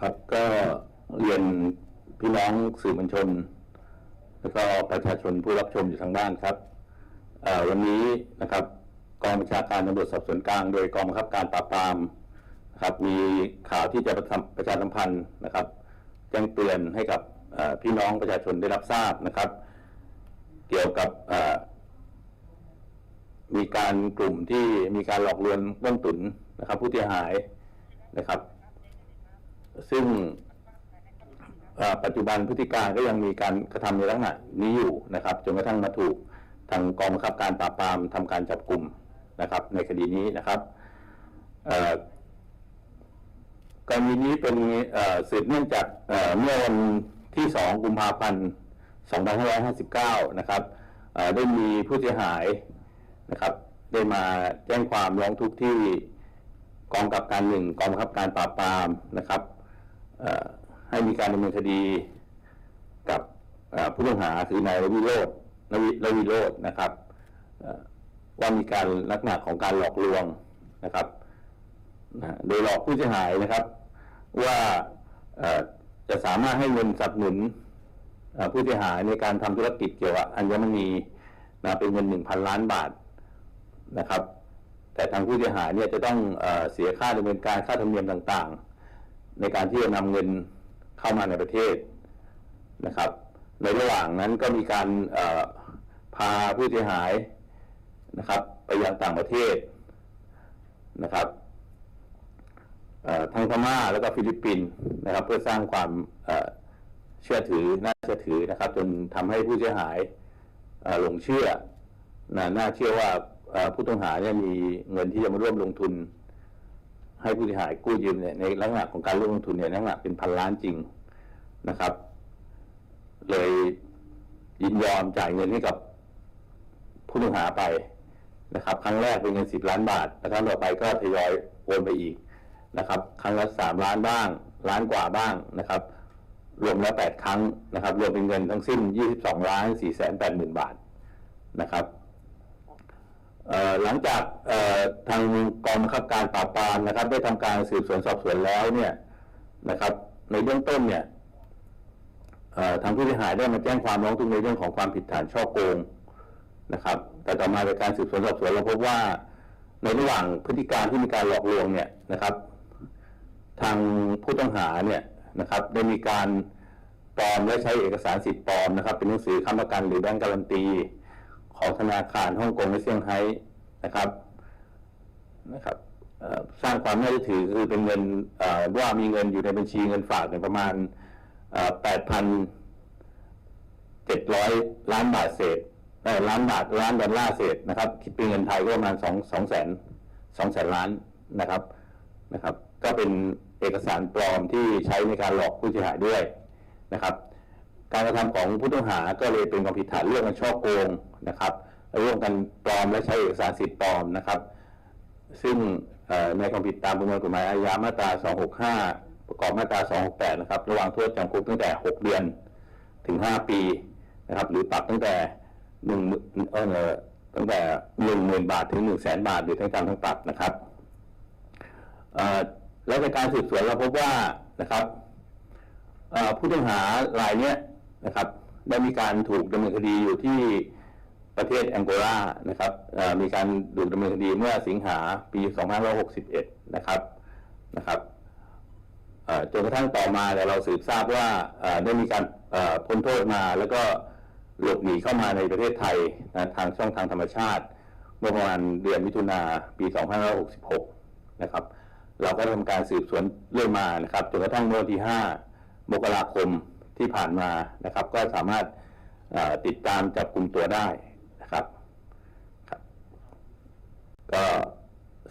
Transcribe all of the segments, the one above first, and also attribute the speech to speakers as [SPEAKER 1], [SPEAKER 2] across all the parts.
[SPEAKER 1] ครับก็เรียนพี่น้องสื่อมวลชน แล้วก็ประชาชนผู้รับชมอยู่ทางบ้านครับวันนี้นะครับกองบัญชาการตำรวจสอบสวนกลาง โดยกองบังคับการปราบปรามนะครับมีข่าวที่จะประชาประชาสัมพันธ์นะครับแจ้งเตือนให้กับพี่น้องประชาชนได้รับทราบนะครับ เกี่ยวกับมีการกลุ่มที่มีการหลอกลวงต้นตุนนะครับ ผู้เสียหายนะครับ ซึ่งปัจจุบันพฤติการก็ยังมีการกระทำในลักษณะนี้อยู่นะครับจนกระทั่งมาถูกทางกองบังคับการปราบปรามทำการจับกลุ่มนะครับ ในคดีนี้นะครับกรณีนี้เป็นสืบเนื่องจากเมื่อวันที่ 2 กุมภาพันธ์ 2559 นะครับเอ่อได้มีผู้เสียหายนะครับ ได้มาแจ้งความร้องทุกข์ที่กองกับการหนึ่งกองบังคับการปราบปรามนะครับ ให้มีการดำเนินคดีกับผู้ต้องหาคือนายรวิโรจน์รวิรวิโรจน์นะครับว่ามีการลักษณะของการหลอกลวงนะครับโดยหลอกผู้เสียหายนะครับ ว่าจะสามารถให้เงินสนับสนุนผู้เสียหายในการทำธุรกิจเกี่ยวกับอัญมณีนะเป็นเงินหนึ่งพันล้านบาทนะครับ แต่ทางผู้เสียหายเนี่ยจะต้องเเสียค่าดำเนินการค่าธรรมเนียมต่างๆ ในการที่จะนำเงินเข้ามาในประเทศนะครับ ในระหว่างนั้นก็มีการพาผู้เสียหายนะครับ ไปยังต่างประเทศนะครับทั้งพม่าแล้วก็ฟิลิปปินส์นะครับ เพื่อสร้างความเชื่อถือน่าเชื่อถือนะครับ จนทำให้ผู้เสียหายหลงเชื่อน,น่าเชื่อว่าผู้ต้องหาเนี่ยมีเงินที่จะมาร่วมลงทุน ให้ผู้เสียหายกู้ยืมเนี่ยในลักษณะของการร่วมลงทุนเนี่ยลักษณะเป็นพันล้านจริงนะครับ เลยยินยอมจ่ายเงินให้กับผู้ต้องหาไปนะครับ ครั้งแรกเป็นเงินสิบล้านบาทแล้วครั้งต่อไปก็ทยอยโอนไปอีกนะครับ ครั้งละสามล้านบ้าง ล้านกว่าบ้างนะครับ รวมแล้วแปดครั้งนะครับ รวมเป็นเงินทั้งสิ้นยี่สิบสองล้านสี่แสนแปดหมื่นบาทนะครับ หลังจากทางกองบังคับการปราบปรามนะครับ ได้ทำการสืบสวนสอบสวนแล้วเนี่ยนะครับ ในเบื้องต้นเนี่ยทางผู้เสียหายได้มาแจ้งความร้องทุกข์ในเรื่องของความผิดฐานช่อโกงนะครับ แต่ต่อมาในการสืบสวนสอบสวนเราพบว่าในระหว่างพฤติการที่มีการหลอกลวงเนี่ยนะครับ ทางผู้ต้องหาเนี่ยนะครับได้มีการปลอมและใช้เอกสารสิทธิ์ปลอมนะครับ เป็นหนังสือค้ำประกันหรือแบงก์การันตี ของธนาคารฮ่องกงและเซี่ยงไฮ้นะครับนะครับสร้างความน่าเชื่อถือคือเป็นเงินว่ามีเงินอยู่ในบัญชีเงินฝากเนี่ยประมาณแปดพันเจ็ดร้อยล้านบาทเศษเอ่อล้านบาทล้านดอลลาร์เศษนะครับคิดเป็นเงินไทยก็ประมาณสองสองแสนสองแสนล้านนะครับนะครับ ก็เป็นเอกสารปลอมที่ใช้ในการหลอกผู้เสียหายด้วยนะครับ การกระทำของผู้ต้องหาก็เลยเป็นความผิดฐานเรื่องการช่อโกงนะครับร่วมกันปลอมและใช้เอกสารสิทธิ์ปลอมนะครับ ซึ่งในความผิดตามประมวลกฎหมายอาญามาตรา 265 ประกอบมาตรา 268 นะครับ ระหว่างโทษจำคุกตั้งแต่ 6 เดือนถึง 5 ปีนะครับ หรือปรับตั้งแต่1เอ่อตั้งแต่10,000 บาทถึง 1 0 0 0 0แบาท หรือทั้งจำทั้งปรับนะครับแล้วในการสืบสวนเราพบว่านะครับผู้ต้องหารายเนี้ย นะครับได้มีการถูกดำเนินคดีอยู่ที่ประเทศแองโกลานะครับมีการถูกดำเนินคดีเมื่อสิงหาปี2561นะครับนะครับจนกระทั่งต่อมาเนี่ยเราสืบทราบว่าได้มีการพ้นโทษมาแล้วก็หลบหนีเข้ามาในประเทศไทยนะทางช่องทางธรรมชาติ เมื่อประมาณเดือนมิถุนาปี 2566 นะครับ เราก็ทำการสืบสวนเรื่อยมานะครับจนกระทั่งเมื่อวันที่ 5 มกราคม ที่ผ่านมานะครับ ก็สามารถเอ่อติดตามจับกลุ่มตัวได้นะครับครับ ก็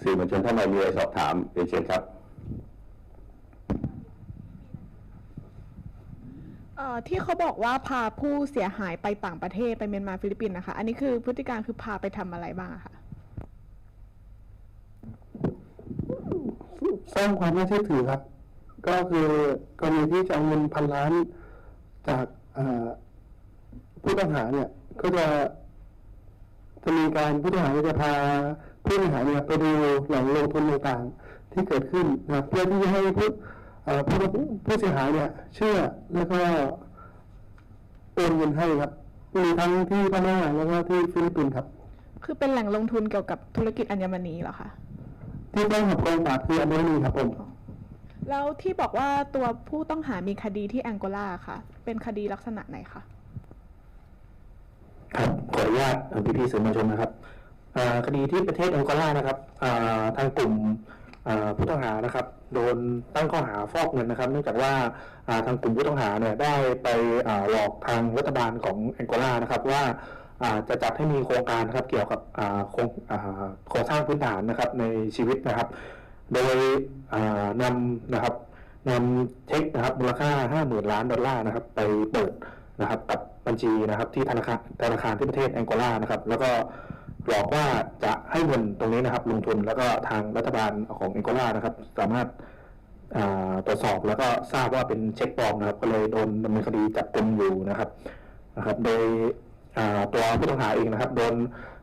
[SPEAKER 1] สื่อมวลชนท่านใดมีอะไรสอบถามเรียนเชิญครับ
[SPEAKER 2] เอ่อที่เขาบอกว่าพาผู้เสียหายไปต่างประเทศไปเมียนมาฟิลิปปินส์นะคะ อันนี้คือพฤติการคือพาไปทำอะไรบ้างอะคะ
[SPEAKER 3] สร้างความน่าเชื่อถือครับ ก็คือกรณีที่จะเอาเงินพันล้าน จากเอ่อผู้ต้องหาเนี่ยก็จะจะมีการผู้ต้องหาจะพาผู้ต้องหาเนี่ยไปดูแหล่งลงทุนต่างๆที่เกิดขึ้นนะครับเพื่อที่จะให้ผู้เอ่อผู้ผู้เสียหายเนี่ยเชื่อแล้วก็โอนเงินให้ครับมีทั้งที่พม่าแล้วก็ที่ฟิลิปปินส์ครับ
[SPEAKER 2] คือเป็นแหล่งลงทุนเกี่ยวกับธุรกิจอัญมณีเหรอคะ
[SPEAKER 3] ที่ต้องกับกองปราบคืออันนี้ครับผม
[SPEAKER 2] แล้วที่บอกว่าตัวผู้ต้องหามีคดีที่แองโกลาค่ะ เป็นคดีลักษณะไหนคะ
[SPEAKER 4] ครับขออนุญาตพี่พี่สื่อมวลชนนะครับคดีที่ประเทศแองโกลานะครับทางกลุ่มผู้ต้องหานะครับ โดนตั้งข้อหาฟอกเงินนะครับเนื่องจากว่าทางกลุ่มผู้ต้องหาเนี่ยได้ไปหลอกทางรัฐบาลของแองโกลานะครับว่าจะจัดให้มีโครงการนะครับเกี่ยวกับอ่าโครงอ่าโครงสร้างพื้นฐานนะครับในชีวิตนะครับ โดยนำนะครับนำเช็คนะครับมูลค่า 50,000 ล้านดอลลาร์นะครับไปเปิดนะครับกับบัญชีนะครับที่ธนาคารธนาคารที่ประเทศแองโกลานะครับแล้วก็หลอกว่าจะให้เงินตรงนี้นะครับลงทุนแล้วก็ทางรัฐบาลของแองโกลานะครับสามารถตรวจสอบแล้วก็ทราบว่าเป็นเช็คปลอมนะครับก็เลยโดนดำเนินคดีจับกุมอยู่นะครับนะครับ โดยตัวผู้ต้องหาเองนะครับ โดน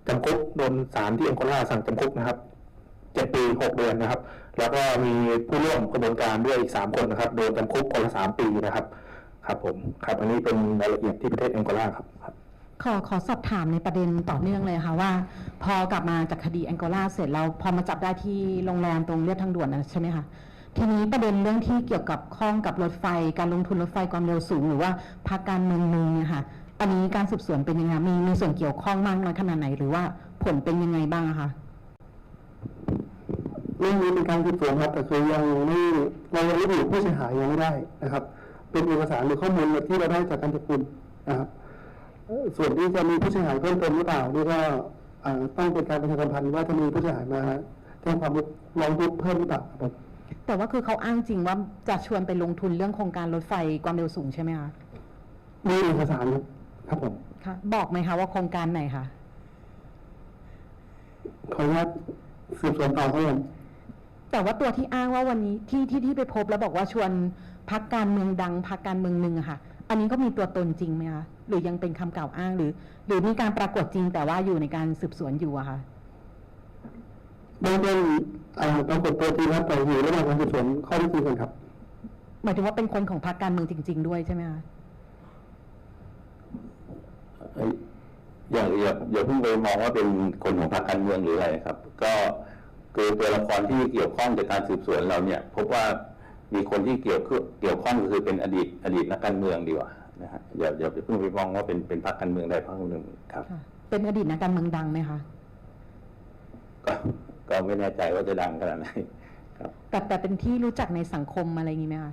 [SPEAKER 4] จำคุกโดนศาลที่แองโกลาสั่งจำคุกนะครับ เจ็ดปีหกเดือนนะครับ แล้วก็มีผู้ร่วมกระบวนการด้วยอีกสามคนนะครับ โดนจำคุกคนละสามปีนะครับ ครับผม ครับ อันนี้เป็นรายละเอียดที่ประเทศแองโกลาครับครับ
[SPEAKER 5] ขอขอสอบถามในประเด็นต่อเนื่องเลยค่ะว่า พอกลับมาจากคดีแองโกลาเสร็จแล้วพอมาจับได้ที่โรงแรมตรงเรียบทางด่วนนะใช่ไหมคะทีนี้ประเด็นเรื่องที่เกี่ยวกับข้องกับรถไฟ การลงทุนรถไฟความเร็วสูง หรือว่าพรรคการเมืองนึงเนี่ยค่ะอันนี้การสืบสวนเป็นยังไงมีมีส่วนเกี่ยวข้องมากน้อยขนาดไหนหรือว่าผลเป็นยังไงบ้างคะ
[SPEAKER 3] เรื่องนี้เป็นการสืบสวนครับแต่คือยังไม่เรายังระบุผู้เสียหายยังไม่ได้นะครับ เป็นเอกสารหรือข้อมูลที่เราได้จากการจับกุมนะครับเอ่อส่วนที่จะมีผู้เสียหายเพิ่มเติมหรือเปล่านี่ก็อ่าต้องเป็นการประชาสัมพันธ์ว่าจะมีผู้เสียหายมาแจ้งความร้องทุกข์เพิ่มหรือเปล่าครับผม
[SPEAKER 5] แต่ว่าคือเขาอ้างจริงว่าจะชวนไปลงทุนเรื่องโครงการรถไฟความเร็วสูงใช่ไหมคะ
[SPEAKER 3] มีเอกสารครับผม
[SPEAKER 5] ค่ะบอกไหมคะว่าโครงการไหนคะ
[SPEAKER 3] ขออนุญาตสืบสวนต่อครับผม
[SPEAKER 5] แต่ว่าตัวที่อ้างว่าวันนี้ที่ที่ที่ไปพบแล้วบอกว่าชวนพักการเมืองดังพักการเมืองหนึ่งอะค่ะ อันนี้ก็มีตัวตนจริงไหมคะหรือยังเป็นคำกล่าวอ้างหรือ หรือมีการปรากฏจริง แต่ว่าอยู่ในการสืบสวนอยู่อะค่ะ
[SPEAKER 3] เบื้องต้นอ่าปรากฏตัวจริงครับแต่อยู่ระหว่างการสืบสวนข้อเที่จริงกันครับ
[SPEAKER 5] หมายถึงว่าเป็นคนของพรรคการเมืองจริง ๆ ด้วยใช่ไหมคะ
[SPEAKER 1] เอ้ยอย่าอย่าอย่าเพิ่งไปมองว่าเป็นคนของพรรคการเมืองหรืออะไรครับ ก็ คือตัวละครที่เกี่ยวข้องจากการสืบสวนเราเนี่ย พบว่ามีคนที่เกี่ยวข้องเกี่ยวข้องก็คือเป็นอดีตอดีตนักการเมืองดีกว่านะฮะอย่าอย่าอย่าเพิ่งไปมองว่าเป็นเป็นพรรคการเมืองใดพรรคการเมืองหนึ่งครับ
[SPEAKER 5] ค่ะเป็นอดีตนักการเมืองดังไหมคะ
[SPEAKER 1] ก็ก็ไม่แน่ใจว่าจะดังขนาดไหนครับ
[SPEAKER 5] แต่แต่เป็นที่รู้จักในสังคมอะไรอย่างนี้ไหมคะ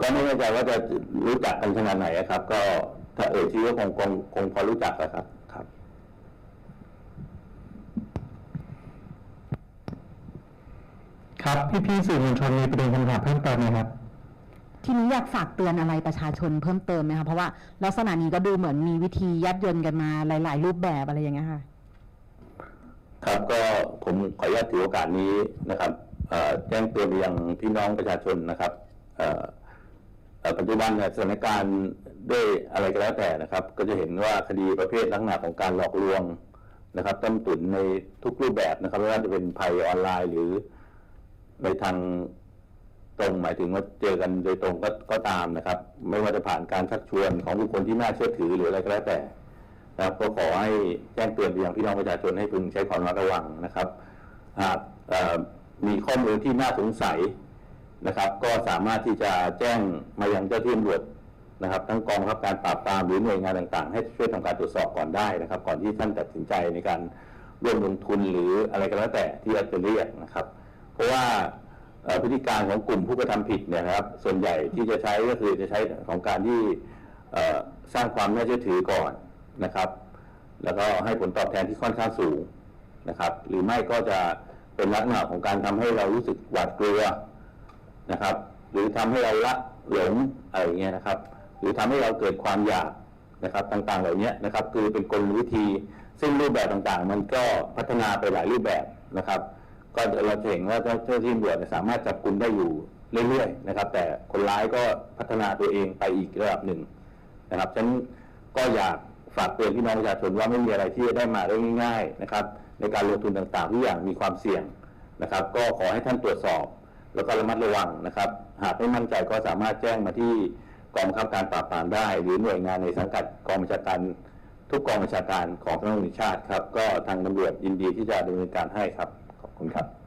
[SPEAKER 1] ก็ไม่แน่ใจว่าจะรู้จักกันขนาดไหนอะครับ ก็ถ้าเอ่ยชื่อก็คงคงคงพอรู้จักอะครับครับ
[SPEAKER 4] ครับพี่พี่ๆสื่อมวลชนมีประเด็นคำถามเพิ่มเติมไหมครับ
[SPEAKER 5] ทีนี้อยากฝากเตือนอะไรประชาชนเพิ่มเติมไหมคะ เพราะว่าลักษณะนี้ก็ดูเหมือนมีวิธียัดเยินกันมาหลาย ๆ รูปแบบอะไรอย่างเงี้ยค่ะ
[SPEAKER 1] ครับก็ผมขออนุญาตถือโอกาสนี้นะครับเอ่อแจ้งเตือนไปยังพี่น้องประชาชนนะครับเอ่อเอ่อปัจจุบันเนี่ยสถานการณ์ด้วยอะไรก็แล้วแต่นะครับ ก็จะเห็นว่าคดีประเภทลักษณะของการหลอกลวงนะครับต้มตุ๋นในทุกรูปแบบนะครับไม่ว่าจะเป็นภัยออนไลน์หรือ ในทางตรงหมายถึงว่าเจอกันโดยตรงก็ก็ตามนะครับ ไม่ว่าจะผ่านการชักชวนของบุคคลที่น่าเชื่อถือหรืออะไรก็แล้วแต่นะครับก็ขอให้แจ้งเตือนไปยังพี่น้องประชาชนให้พึงใช้ความระมัดระวังนะครับหากมีข้อมูลที่น่าสงสัยนะครับ ก็สามารถที่จะแจ้งมายังเจ้าที่ตำรวจนะครับ ทั้งกองบังคับการปราบปรามหรือหน่วยงานต่าง ๆ ให้ช่วยทำการตรวจสอบก่อนได้นะครับ ก่อนที่ท่านตัดสินใจในการร่วมลงทุนหรืออะไรก็แล้วแต่ที่จะเรียกนะครับ เพราะว่าพฤติการของกลุ่มผู้กระทำผิดเนี่ยครับ ส่วนใหญ่ที่จะใช้ก็คือจะใช้ของการที่สร้างความน่าเชื่อถือก่อนนะครับ แล้วก็ให้ผลตอบแทนที่ค่อนข้างสูงนะครับ หรือไม่ก็จะเป็นลักษณะของการทำให้เรารู้สึกหวาดกลัวนะครับ หรือทำให้เราละหลงอะไรเงี้ยนะครับ หรือทำให้เราเกิดความอยากนะครับต่างๆ เหล่านี้นะครับ คือเป็นกลวิธีซึ่งรูปแบบต่างๆ มันก็พัฒนาไปหลายรูปแบบนะครับ ก็เราจะเห็นว่าเจ้าเจ้าที่ตำรวจสามารถจับกลุ่มได้อยู่เรื่อยๆนะครับ แต่คนร้ายก็พัฒนาตัวเองไปอีกระดับหนึ่งนะครับฉันก็อยากฝากเตือนพี่น้องประชาชนว่าไม่มีอะไรที่จะได้มาได้ง่ายๆนะครับในการลงทุนต่างๆทุกอย่างมีความเสี่ยงนะครับ ก็ขอให้ท่านตรวจสอบ แล้วก็ระมัดระวังนะครับ หากไม่มั่นใจก็สามารถแจ้งมาที่กองบังคับการปราบปรามได้ หรือหน่วยงานในสังกัดกองบัญชาการทุกกองบัญชาการของตำรวจแห่งชาติครับ ก็ทางตำรวจยินดีที่จะดำเนินการให้ครับ 你看。